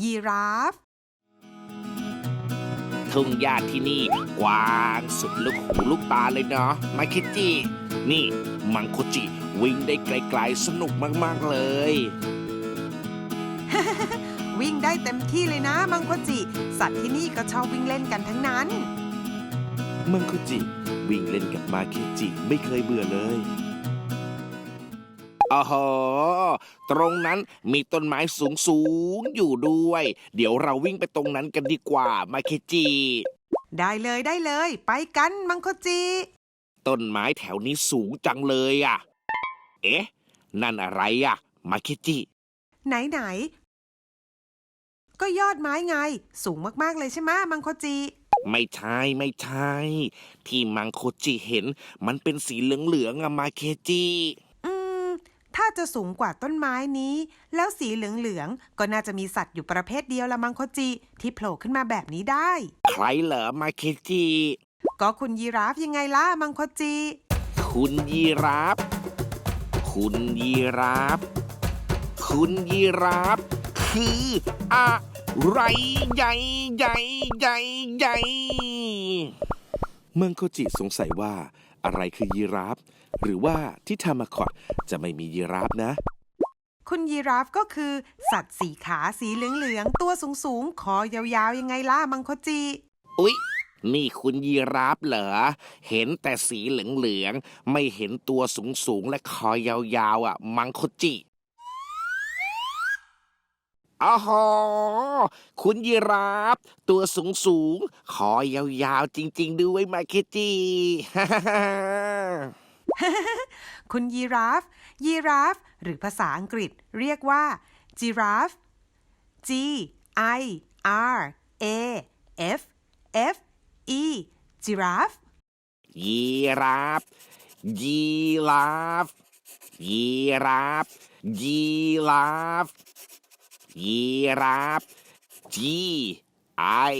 ยีราฟ ทุ่งหญ้าที่นี่กว้างสุดลูกหูลูกตาเลยเนาะมาคิจีนี่มังคุจิวิ่งได้ไกลๆสนุกมากๆเลย วิ่งได้เต็มที่เลยนะมังคุจิ สัตว์ที่นี่ก็ชอบวิ่งเล่นกันทั้งนั้น มังคุจิ วิ่งเล่นกับมาเคจิไม่เคยเบื่อเลยอ๋อ ตรงนั้นมีต้นไม้สูงสูงๆอยู่ด้วย เดี๋ยวเราวิ่งไปตรงนั้นกันดีกว่ามาเคจิ ได้เลยได้เลย ไปกันมังคจิ ต้นไม้แถวนี้สูงจังเลยอะ เอ๊ะ นั่นอะไรอะ มาเคจิ ไหนไหนก็ยอดไม้ไง สูงมากๆเลยใช่ไหมะมังคจิ ไม่ใช่ไม่ใช่ ที่มังโคจิเห็น มันเป็นสีเหลืองๆอะมาเคจิอืม ถ้าจะสูงกว่าต้นไม้นี้ แล้วสีเหลืองๆ ก็น่าจะมีสัตว์อยู่ประเภทเดียวละมังคจิ ที่โผล่ขึ้นมาแบบนี้ได้ ใครเหรอมาเคจิก็คุณยีราฟยังไงล่ะมังคจิ คุณยีราฟ คุณยีราฟ คุณยีราฟ คืออะไรใหญ่ใหญ่ใหญ่ใหญ่ มังโคจิสงสัยว่า อะไรคือยีราฟ หรือว่าที่ทามาคอดจะไม่มียีราฟนะ คุณยีราฟก็คือ สัตว์สีขาสีเหลืองๆ ตัวสูงๆ คอยาวๆ ยังไงล่ะมังคจิ อุ๊ย นี่คุณยีราฟเหรอ เห็นแต่สีเหลืองๆ ไม่เห็นตัวสูงๆ และคอยาวๆ อะ มังโคจิ อ๋อหอคุณยีราฟ ตัวสูงๆคอยาวๆ จริง ๆ ด้วยมาเคจิคุณยีราฟ ยีราฟ หรือภาษาอังกฤษเรียกว่า giraffe G I R A F F E giraffe ยีราฟ ยีราฟ ยีราฟ ยีราฟ ยีราฟ G I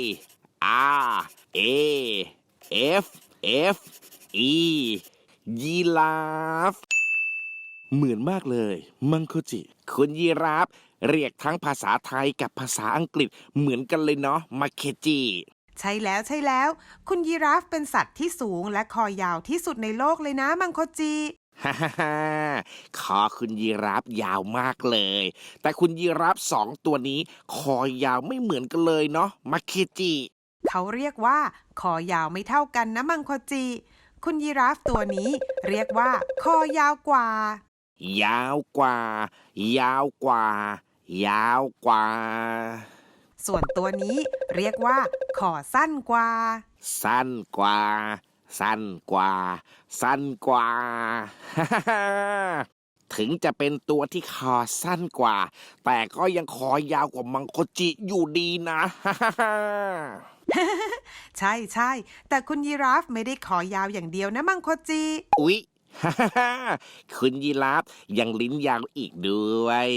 R A F F E ยีราฟ เหมือนมากเลย มังโคจิ คุณยีราฟ เรียกทั้งภาษาไทยกับภาษาอังกฤษเหมือนกันเลยเนาะมาเคจิ ใช่แล้วใช่แล้ว คุณยีราฟเป็นสัตว์ที่สูงและคอยาวที่สุดในโลกเลยนะมังคจิ ฮ่าฮ่าฮ่าคอคุณยีราฟยาวมากเลย แต่คุณยีราฟสองตัวนี้ คอยาวไม่เหมือนกันเลยเนาะมาเคจิเขาเรียกว่า คอยาวไม่เท่ากันนะมังคจิ คุณยีราฟตัวนี้ เรียกว่า คอยาวกว่า ยาวกว่า ยาวกว่า ยาวกว่า ส่วนตัวนี้เรียกว่าขอสั้นกว่า สั้นกว่า สั้นกว่า สั้นกว่าฮ่าฮ่าฮ่า ถึงจะเป็นตัวที่คอสั้นกว่า แต่ก็ยังคอยาวกว่ามังโคจิอยู่ดีนะฮ่าฮ่าฮ่าใช่ใช่แต่คุณยีราฟไม่ได้ขอยาวอย่างเดียวนะมังคจิอุ๊ยฮ่าฮ่าฮ่า คุณยีราฟยังลิ้นยาวอีกด้วย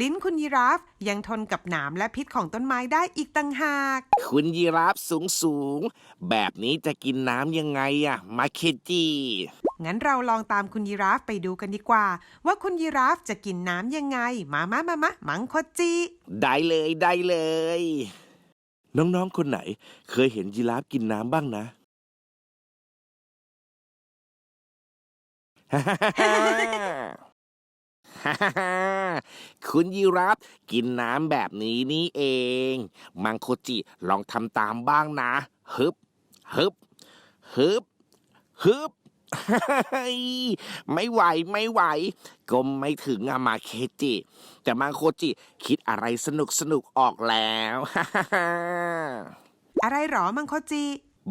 ลิ้นคุณยีราฟยังทนกับหนามและพิษของต้นไม้ได้อีกต่างหาก คุณยีราฟสูงสูงๆแบบนี้จะกินน้ำยังไงอะมาเคจิงั้นเราลองตามคุณยีราฟไปดูกันดีกว่า ว่าคุณยีราฟจะกินน้ำยังไง มามามามามังคจิได้เลยได้เลย น้องๆคนไหน เคยเห็นยีราฟกินน้ำบ้างนะ ฮ่าฮ่าฮ่าฮ่าฮ่าฮ่าคุณยีราฟกินน้ำแบบนี้นี่เอง มังโคจิลองทำตามบ้างนะฮึบฮึบฮึบฮึบเฮ้ยไม่ไหวไม่ไหวก็ไม่ถึงอะมาเคจิ แต่มังโคจิคิดอะไรสนุกสนุกออกแล้วอะไรหรอมังคจิ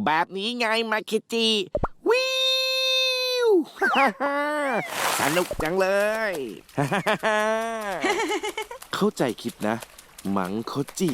แบบนี้ไงมาเคจิวิว สนุกจังเลย เข้าใจคิดนะ มังโคจิ